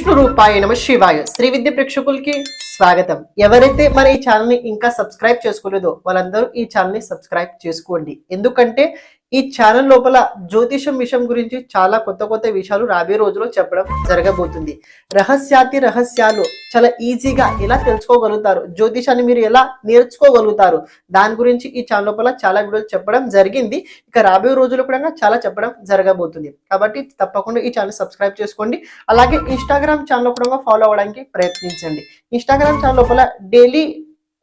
విష్ణు రూపాయ నమ శివాయ శ్రీ విద్య ప్రేక్షకులకి స్వాగతం. ఎవరైతే మన ఈ ఛానల్ని ఇంకా సబ్స్క్రైబ్ చేసుకోలేదో వాళ్ళందరూ ఈ ఛానల్ని సబ్స్క్రైబ్ చేసుకోండి. ఎందుకంటే ఈ ఛానల్ లోపల జ్యోతిషం విషయం గురించి చాలా కొత్త కొత్త విషయాలు రాబోయే రోజుల్లో చెప్పడం జరగబోతుంది. రహస్యాతి రహస్యాలు చాలా ఈజీగా ఎలా తెలుసుకోగలుగుతారు? జ్యోతిషాన్ని మీరు ఎలా నేర్చుకోగలుగుతారు? దాని గురించి ఈ ఛానల్ లోపల చాలా వీడియోలు చెప్పడం జరిగింది. ఇక రాబోయే రోజుల్లో కూడా చాలా చెప్పడం జరగబోతుంది. కాబట్టి తప్పకుండా ఈ ఛానల్ సబ్స్క్రైబ్ చేసుకోండి. అలాగే ఇన్స్టాగ్రామ్ ఛానల్ కూడా ఫాలో అవ్వడానికి ప్రయత్నించండి. ఇన్స్టాగ్రామ్ సంవత్సరాల లోపల డైలీ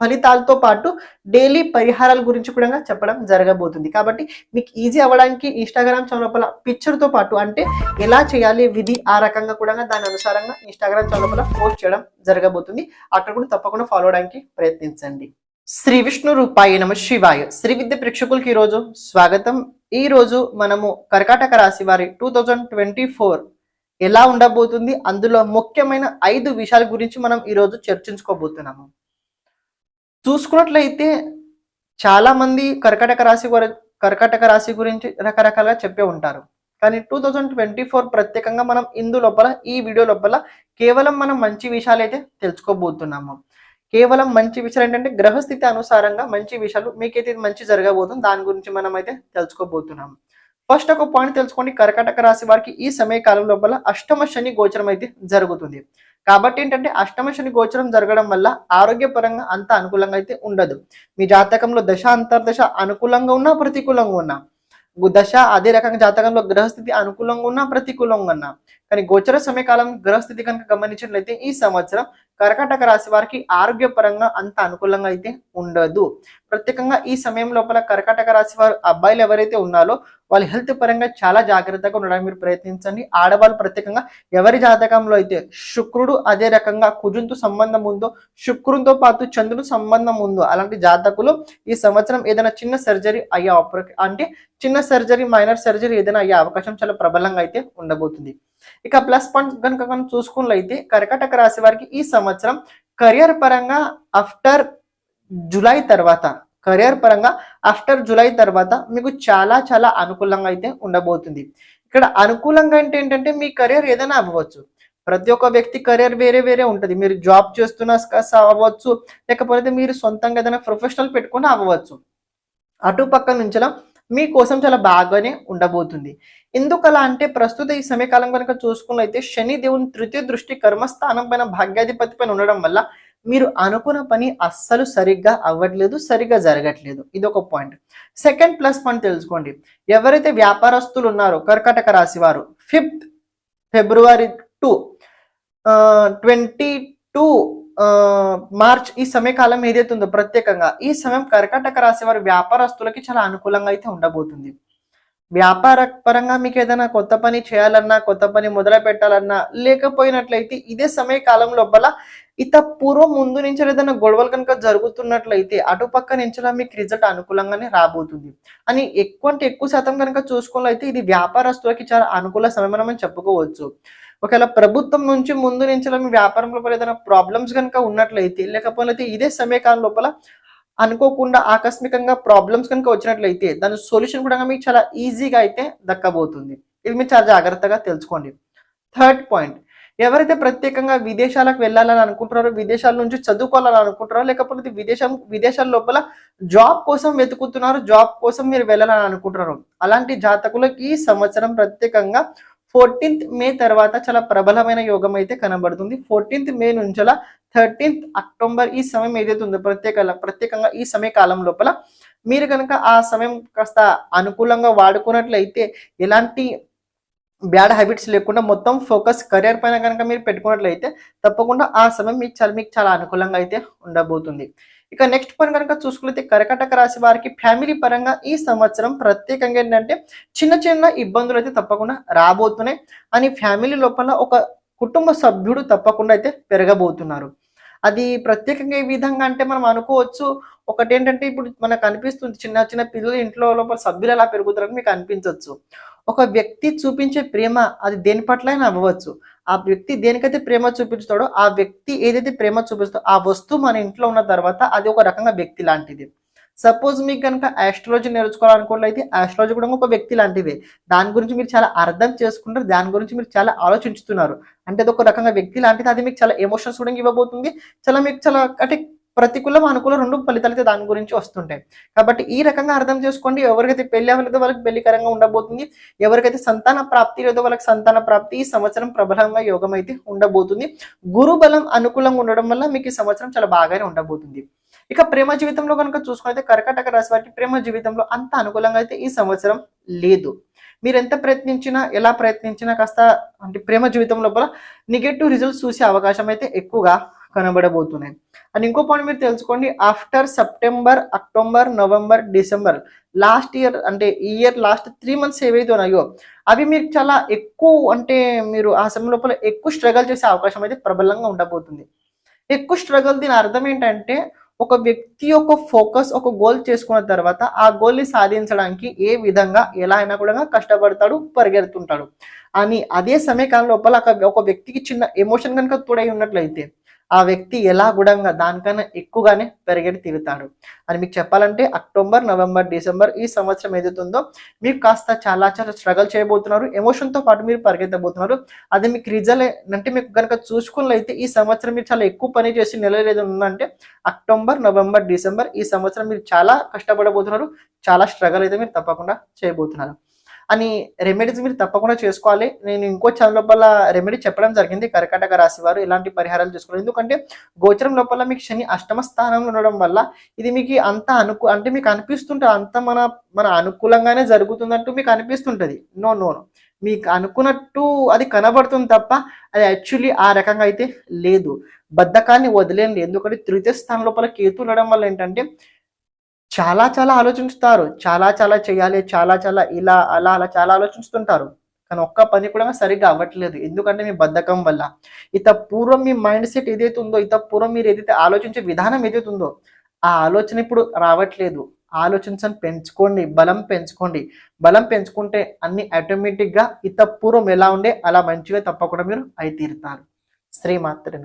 ఫలితాలతో పాటు డైలీ పరిహారాల గురించి కూడా చెప్పడం జరగబోతుంది. కాబట్టి మీకు ఈజీ అవ్వడానికి ఇన్స్టాగ్రామ్ ఛానల్ లోపల పిక్చర్తో పాటు అంటే ఎలా చేయాలి విధి ఆ రకంగా కూడా దాని అనుసారంగా ఇన్స్టాగ్రామ్ ఛానల్ లోపల పోస్ట్ చేయడం జరగబోతుంది. అక్కడ కూడా తప్పకుండా ఫాలో అవడానికి ప్రయత్నించండి. శ్రీ విష్ణు రూపాయి నమ శివాయ. శ్రీ విద్య ప్రేక్షకులకి ఈరోజు స్వాగతం. ఈ రోజు మనము కర్కాటక రాశి వారి టూ థౌజండ్ ట్వంటీ ఫోర్ ఎలా ఉండబోతుంది? అందులో ముఖ్యమైన ఐదు విషయాల గురించి మనం ఈరోజు చర్చించుకోబోతున్నాము. చూసుకున్నట్లయితే చాలా మంది రాశి కర్కటక రాశి గురించి రకరకాలుగా చెప్పే ఉంటారు. కానీ టూ థౌజండ్ ట్వంటీ ఫోర్ ప్రత్యేకంగా మనం ఇందు లోపల ఈ వీడియో లోపల కేవలం మనం మంచి విషయాలు అయితే తెలుసుకోబోతున్నాము. కేవలం మంచి విషయాలు ఏంటంటే గ్రహస్థితి అనుసారంగా మంచి విషయాలు మీకైతే మంచి జరగబోతుంది దాని గురించి మనం అయితే తెలుసుకోబోతున్నాము. ఫస్ట్ ఒక పాయింట్ తెలుసుకోండి కర్కాటక రాశి వారికి ఈ సమయకాలం లోపల అష్టమ శని గోచరం అయితే జరుగుతుంది. కాబట్టి ఏంటంటే అష్టమ శని గోచరం జరగడం వల్ల ఆరోగ్యపరంగా అంత అనుకూలంగా అయితే ఉండదు. మీ జాతకంలో దశ అంతర్దశ అనుకూలంగా ఉన్నా ప్రతికూలంగా ఉన్నా. దశ అదే రకంగా జాతకంలో గ్రహస్థితి అనుకూలంగా ఉన్నా ప్రతికూలంగా ఉన్నా. కానీ గోచర సమయకాలం గ్రహస్థితి కనుక గమనించినట్లయితే ఈ సంవత్సరం కర్కాటక రాశి వారికి ఆరోగ్యపరంగా అంత అనుకూలంగా అయితే ఉండదు. ప్రత్యేకంగా ఈ సమయం లోపల కర్కాటక రాశి వారు అబ్బాయిలు ఎవరైతే ఉన్నారో వాళ్ళ హెల్త్ పరంగా చాలా జాగ్రత్తగా ఉండడానికి మీరు ప్రయత్నించండి. ఆడవాళ్ళు ప్రత్యేకంగా ఎవరి జాతకంలో అయితే శుక్రుడు అదే రకంగా కుజుంతో సంబంధం ఉందో శుక్రునితో పాటు చంద్రుడు సంబంధం ఉందో అలాంటి జాతకులు ఈ సంవత్సరం ఏదైనా చిన్న సర్జరీ అయ్యే అంటే చిన్న సర్జరీ మైనర్ సర్జరీ ఏదైనా అయ్యే అవకాశం చాలా ప్రబలంగా అయితే ఉండబోతుంది. ఇక ప్లస్ పాయింట్ కనుక మనం చూసుకున్నట్లయితే కర్కటక రాశి వారికి ఈ సంవత్సరం కెరియర్ పరంగా ఆఫ్టర్ జులై తర్వాత కెరియర్ పరంగా ఆఫ్టర్ జులై తర్వాత మీకు చాలా చాలా అనుకూలంగా అయితే ఉండబోతుంది. ఇక్కడ అనుకూలంగా అంటే ఏంటంటే మీ కెరియర్ ఏదైనా అవ్వచ్చు. ప్రతి ఒక్క వ్యక్తి కెరియర్ వేరే వేరే ఉంటుంది. మీరు జాబ్ చేస్తున్న అవ్వచ్చు. లేకపోతే మీరు సొంతంగా ఏదైనా ప్రొఫెషనల్ పెట్టుకుని అవ్వచ్చు. అటు పక్క నుంచలా మీకోసం చాలా బాగానే ఉండబోతుంది. ఎందుకలా అంటే ప్రస్తుత ఈ సమయకాలం కనుక చూసుకున్నైతే శని దేవుని తృతీయ దృష్టి కర్మస్థానం పైన భాగ్యాధిపతి పైన ఉండడం వల్ల మీరు అనుకున్న పని అస్సలు సరిగ్గా అవ్వట్లేదు సరిగ్గా జరగట్లేదు. ఇది ఒక పాయింట్. సెకండ్ ప్లస్ పాయింట్ తెలుసుకోండి. ఎవరైతే వ్యాపారస్తులు ఉన్నారో కర్కాటక రాశి వారు fifth February two twenty two March ఈ సమయకాలం ఏదైతే ఉందో ప్రత్యేకంగా ఈ సమయం కర్కాటక రాశి వారి వ్యాపారస్తులకి చాలా అనుకూలంగా అయితే ఉండబోతుంది. వ్యాపార పరంగా మీకు ఏదైనా కొత్త పని చేయాలన్నా కొత్త పని మొదలు పెట్టాలన్నా లేకపోయినట్లయితే ఇదే సమయ కాలం లోపల ఇత పూర్వం ముందు నుంచి ఏదైనా గొడవలు కనుక జరుగుతున్నట్లయితే అటుపక్క నుంచి మీకు రిజల్ట్ అనుకూలంగానే రాబోతుంది. అని ఎక్కువ అంటే ఎక్కువ శాతం కనుక చూసుకున్నట్లయితే ఇది వ్యాపారస్తులకి చాలా అనుకూల సమయం మనం చెప్పుకోవచ్చు. ఒకవేళ ప్రభుత్వం నుంచి ముందు నుంచి మీ వ్యాపారం లోపల ఏదైనా ప్రాబ్లమ్స్ కనుక ఉన్నట్లయితే లేకపోతే ఇదే సమయకాలం లోపల అనుకోకుండా ఆకస్మికంగా ప్రాబ్లమ్స్ కనుక వచ్చినట్లయితే దాని సొల్యూషన్ కూడా మీకు చాలా ఈజీగా అయితే దక్కబోతుంది. ఇది మీరు చాలా జాగ్రత్తగా తెలుసుకోండి. థర్డ్ పాయింట్ ఎవరైతే ప్రత్యేకంగా విదేశాలకు వెళ్ళాలని అనుకుంటున్నారో విదేశాల నుంచి చదువుకోవాలని అనుకుంటున్నారో లేకపోతే విదేశం విదేశాల లోపల జాబ్ కోసం వెతుకుతున్నారు జాబ్ కోసం మీరు వెళ్ళాలని అనుకుంటున్నారు అలాంటి జాతకులకు ఈ సంవత్సరం ప్రత్యేకంగా ఫోర్టీన్త్ మే తర్వాత చాలా ప్రబలమైన యోగం అయితే కనబడుతుంది. ఫోర్టీన్త్ మే నుంచలా థర్టీన్త్ అక్టోబర్ ఈ సమయం ఏదైతే ఉందో ప్రత్యేక ప్రత్యేకంగా ఈ సమయ కాలం లోపల మీరు కనుక ఆ సమయం కాస్త అనుకూలంగా వాడుకున్నట్లయితే ఎలాంటి బ్యాడ్ హ్యాబిట్స్ లేకుండా మొత్తం ఫోకస్ కెరియర్ పైన కనుక మీరు పెట్టుకున్నట్లయితే తప్పకుండా ఆ సమయం మీకు చాలా మీకు చాలా అనుకూలంగా అయితే ఉండబోతుంది. ఇక నెక్స్ట్ పని కనుక చూసుకుంటే కర్కటక రాశి వారికి ఫ్యామిలీ పరంగా ఈ సంవత్సరం ప్రత్యేకంగా ఏంటంటే చిన్న చిన్న ఇబ్బందులు అయితే తప్పకుండా రాబోతున్నాయి. అని ఫ్యామిలీ లోపల ఒక కుటుంబ సభ్యుడు తప్పకుండా అయితే పెరగబోతున్నారు. అది ప్రత్యేకంగా ఏ విధంగా అంటే మనం అనుకోవచ్చు. ఒకటి ఏంటంటే ఇప్పుడు మనకు అనిపిస్తుంది చిన్న చిన్న పిల్లలు ఇంట్లో లోపల సభ్యులు ఎలా పెరుగుతారని మీకు అనిపించవచ్చు ఒక వ్యక్తి చూపించే ప్రేమ అది దేని పట్ల అయినా అవ్వచ్చు. ఆ వ్యక్తి దేనికైతే ప్రేమ చూపించుతాడో ఆ వ్యక్తి ఏదైతే ప్రేమ చూపిస్తాడో ఆ వస్తువు మన ఇంట్లో ఉన్న తర్వాత అది ఒక రకంగా వ్యక్తి లాంటిది. సపోజ్ మీకు కనుక ఆస్ట్రాలజీ నేర్చుకోవాలనుకున్నట్లయితే ఆస్ట్రాలజీ కూడా ఒక వ్యక్తి లాంటిదే. దాని గురించి మీరు చాలా అర్థం చేసుకుంటారు దాని గురించి మీరు చాలా ఆలోచించుతున్నారు. అంటే అది ఒక రకంగా వ్యక్తి లాంటిది అది మీకు చాలా ఎమోషన్స్ కూడా ఇవ్వబోతుంది. చాలా మీకు చాలా అంటే ప్రతికూలం అనుకూలం రెండు ఫలితాలు అయితే దాని గురించి వస్తుంటాయి. కాబట్టి ఈ రకంగా అర్థం చేసుకోండి. ఎవరికైతే పెళ్ళి అవ్వలేదో వాళ్ళకి పెళ్ళికరంగా ఉండబోతుంది. ఎవరికైతే సంతాన ప్రాప్తి లేదో వాళ్ళకి సంతాన ప్రాప్తి ఈ సంవత్సరం ప్రబలంగా యోగం అయితే ఉండబోతుంది. గురు బలం అనుకూలంగా ఉండడం వల్ల మీకు ఈ సంవత్సరం చాలా బాగానే ఉండబోతుంది. ఇక ప్రేమ జీవితంలో కనుక చూసుకుంటే కర్కాటక రాశి వారికి ప్రేమ జీవితంలో అంత అనుకూలంగా అయితే ఈ సంవత్సరం లేదు. మీరు ఎంత ప్రయత్నించినా ఎలా ప్రయత్నించినా కాస్త అంటే ప్రేమ జీవితం లోపల నెగటివ్ రిజల్ట్స్ చూసే అవకాశం అయితే ఎక్కువగా కనబడబోతున్నాయి. అండ్ ఇంకో పాయింట్ మీరు తెలుసుకోండి after September October November December last year అంటే ఈ ఇయర్ లాస్ట్ త్రీ మంత్స్ ఏవైతే ఉన్నాయో అవి మీకు చాలా ఎక్కువ అంటే మీరు ఆ సమయం లోపల ఎక్కువ స్ట్రగల్ చేసే అవకాశం అయితే ప్రబలంగా ఉండబోతుంది. ఎక్కువ స్ట్రగల్ దీని అర్థం ఏంటంటే ఒక వ్యక్తి యొక్క ఫోకస్ ఒక గోల్ చేసుకున్న తర్వాత ఆ గోల్ని సాధించడానికి ఏ విధంగా ఎలా అయినా కూడా కష్టపడతాడు పరిగెడుతుంటాడు. అని అదే సమయకాలం లోపల ఒక వ్యక్తికి చిన్న ఎమోషన్ కనుక తోడై ఉన్నట్లయితే ఆ వ్యక్తి ఎలా గుడంగా దానికన్నా ఎక్కువగానే పెరిగేటి తిరుగుతాడు. అని మీకు చెప్పాలంటే అక్టోబర్ నవంబర్ డిసెంబర్ ఈ సంవత్సరం ఏదైతుందో ఉందో మీరు కాస్త చాలా చాలా స్ట్రగల్ చేయబోతున్నారు. ఎమోషన్తో పాటు మీరు పరిగెత్తబోతున్నారు. అది మీకు రిజల్ట్ అంటే మీకు కనుక చూసుకున్నట్లయితే ఈ సంవత్సరం మీరు చాలా ఎక్కువ పని చేసి నెల ఏదో ఉందంటే అక్టోబర్ నవంబర్ డిసెంబర్ ఈ సంవత్సరం మీరు చాలా కష్టపడబోతున్నారు. చాలా స్ట్రగల్ అయితే మీరు తప్పకుండా చేయబోతున్నారు. అని రెమెడీస్ మీరు తప్పకుండా చేసుకోవాలి. నేను ఇంకో ఛానల్ లోపల రెమెడీ చెప్పడం జరిగింది. కర్కాటక రాశి వారు ఇలాంటి పరిహారాలు చేసుకోవాలి? ఎందుకంటే గోచరం లోపల మీకు శని అష్టమ స్థానంలో ఉండడం వల్ల ఇది మీకు అంత అనుకు అంటే మీకు అనిపిస్తుంటే అంత మన మన అనుకూలంగానే జరుగుతుందంటూ మీకు అనిపిస్తుంటది. నో నో నో మీకు అనుకున్నట్టు అది కనబడుతుంది తప్ప అది యాక్చువల్లీ ఆ రకంగా అయితే లేదు. బద్ధకాన్ని వదిలేండి ఎందుకంటే తృతీయ స్థానం లోపల కేతు ఉండడం వల్ల ఏంటంటే చాలా చాలా ఆలోచిస్తారు చాలా చాలా చేయాలి చాలా చాలా ఇలా అలా అలా చాలా ఆలోచిస్తుంటారు. కానీ ఒక్క పని కూడా సరిగ్గా అవ్వట్లేదు. ఎందుకంటే మీ బద్ధకం వల్ల. ఇత పూర్వం మీ మైండ్ సెట్ ఏదైతే ఉందో ఇత పూర్వం మీరు ఏదైతే ఆలోచించే విధానం ఏదైతే ఉందో ఆ ఆలోచన ఇప్పుడు రావట్లేదు. ఆలోచించని పెంచుకోండి బలం పెంచుకోండి. బలం పెంచుకుంటే అన్ని ఆటోమేటిక్గా ఇత పూర్వం ఎలా ఉండే అలా మంచిగా తప్పకుండా మీరు అయి తీరుతారు. శ్రీమాత్రి